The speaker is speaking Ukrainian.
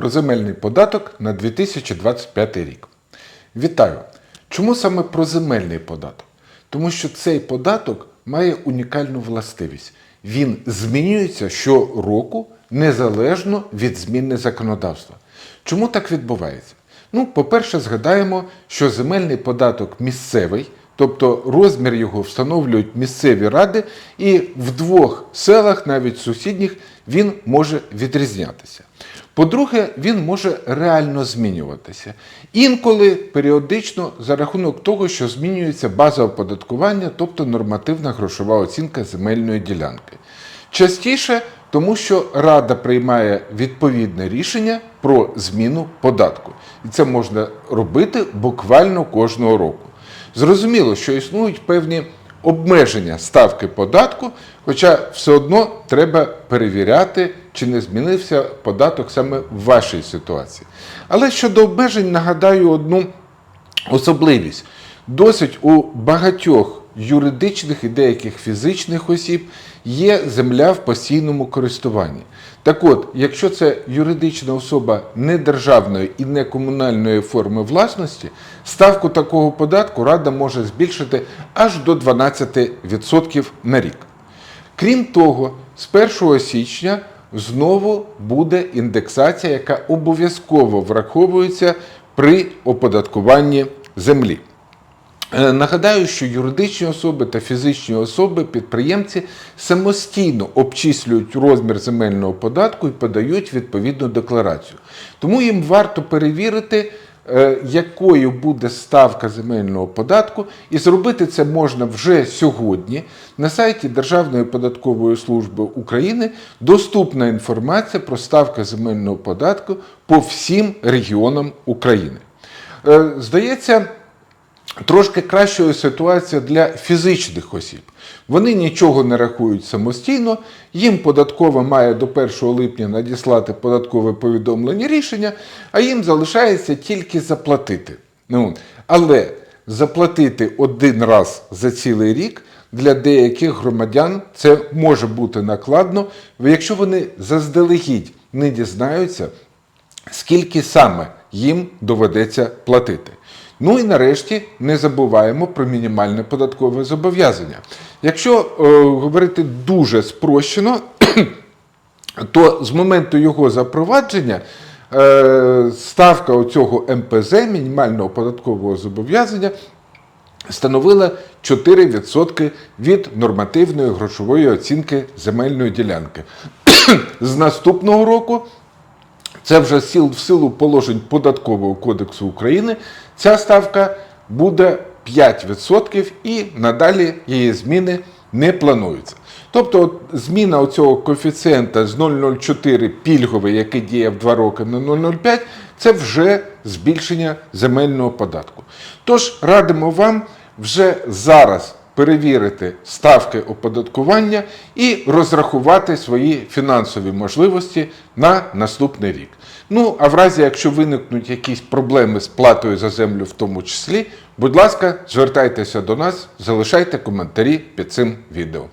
про земельний податок на 2025 рік. Вітаю! Чому саме про земельний податок? Тому що цей податок має унікальну властивість. Він змінюється щороку незалежно від зміни законодавства. Чому так відбувається? Ну, по-перше, згадаємо, що земельний податок місцевий, тобто розмір його встановлюють місцеві ради, і в двох селах, навіть сусідніх, він може відрізнятися. По-друге, він може реально змінюватися. Інколи періодично за рахунок того, що змінюється база оподаткування, тобто нормативна грошова оцінка земельної ділянки. Частіше, тому що Рада приймає відповідне рішення про зміну податку. І це можна робити буквально кожного року. Зрозуміло, що існують певні обмеження ставки податку, хоча все одно треба перевіряти, чи не змінився податок саме в вашій ситуації. Але щодо обмежень, нагадаю одну особливість. Досить у багатьох юридичних і деяких фізичних осіб є земля в постійному користуванні. Так от, якщо це юридична особа не державної і не комунальної форми власності, ставку такого податку Рада може збільшити аж до 12% на рік. Крім того, з 1 січня знову буде індексація, яка обов'язково враховується при оподаткуванні землі. Е, Нагадаю, що юридичні особи та фізичні особи, підприємці самостійно обчислюють розмір земельного податку і подають відповідну декларацію. Тому їм варто перевірити, е, якою буде ставка земельного податку, і зробити це можна вже сьогодні. На сайті Державної податкової служби України доступна інформація про ставки земельного податку по всім регіонам України. Е, Здається, Трошки кращою ситуація для фізичних осіб. Вони нічого не рахують самостійно, їм податкова має до 1 липня надіслати податкове повідомлення рішення, а їм залишається тільки заплатити. Ну, але заплатити один раз за цілий рік для деяких громадян це може бути накладно, якщо вони заздалегідь не дізнаються, скільки саме їм доведеться платити. Ну і нарешті не забуваємо про мінімальне податкове зобов'язання. Якщо е, говорити дуже спрощено, то з моменту його запровадження е, ставка оцього МПЗ, мінімального податкового зобов'язання, становила 4% від нормативної грошової оцінки земельної ділянки. З наступного року це вже сил в силу положень Податкового кодексу України. Ця ставка буде 5% і надалі її зміни не плануються. Тобто от зміна цього коефіцієнта з 0,04 пільговий, який діє в 2 роки на 0,05, це вже збільшення земельного податку. Тож радимо вам вже зараз перевірити ставки оподаткування і розрахувати свої фінансові можливості на наступний рік. Ну, а в разі, якщо виникнуть якісь проблеми з платою за землю, в тому числі, будь ласка, звертайтеся до нас, залишайте коментарі під цим відео.